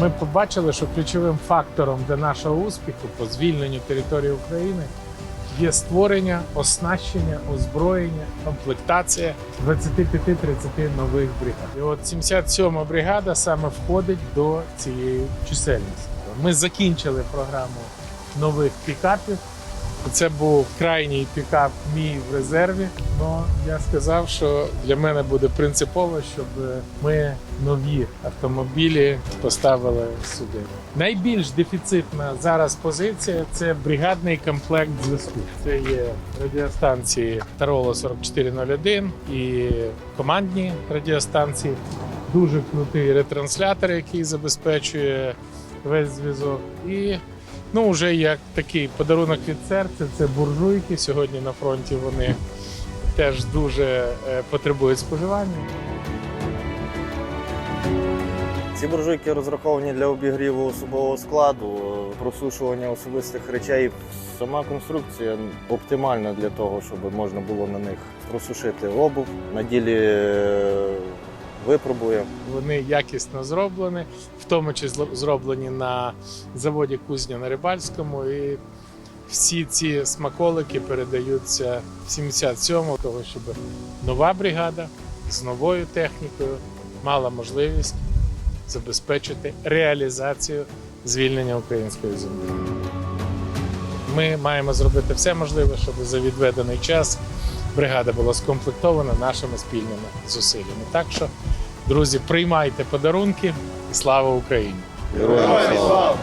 Ми побачили, що ключовим фактором для нашого успіху по звільненню території України є створення, оснащення, озброєння, комплектація 25-30 нових бригад. І от 77-ма бригада саме входить до цієї чисельності. Ми закінчили програму нових пікапів. Це був крайній пікап мій в резерві. Ну я сказав, що для мене буде принципово, щоб ми нові автомобілі поставили сюди. Найбільш дефіцитна зараз позиція це бригадний комплект зв'язку. Це є радіостанції Тароло 4401 і командні радіостанції. Дуже крутий ретранслятор, який забезпечує весь зв'язок. І Ну, вже як такий подарунок від серця, це буржуйки. Сьогодні на фронті вони теж дуже е, потребують споживання. Ці буржуйки розраховані для обігріву особового складу, просушування особистих речей. Сама конструкція оптимальна для того, щоб можна було на них просушити обув. На ділі е, випробує. Вони якісно зроблені, в тому числі зроблені на заводі Кузня на Рибальському. І всі ці смаколики передаються в 77-му, того, щоб нова бригада з новою технікою мала можливість забезпечити реалізацію звільнення української землі. Ми маємо зробити все можливе, щоб за відведений час бригада була скомплектована нашими спільними зусиллями. Так що, друзі, приймайте подарунки і слава Україні! Героям слава!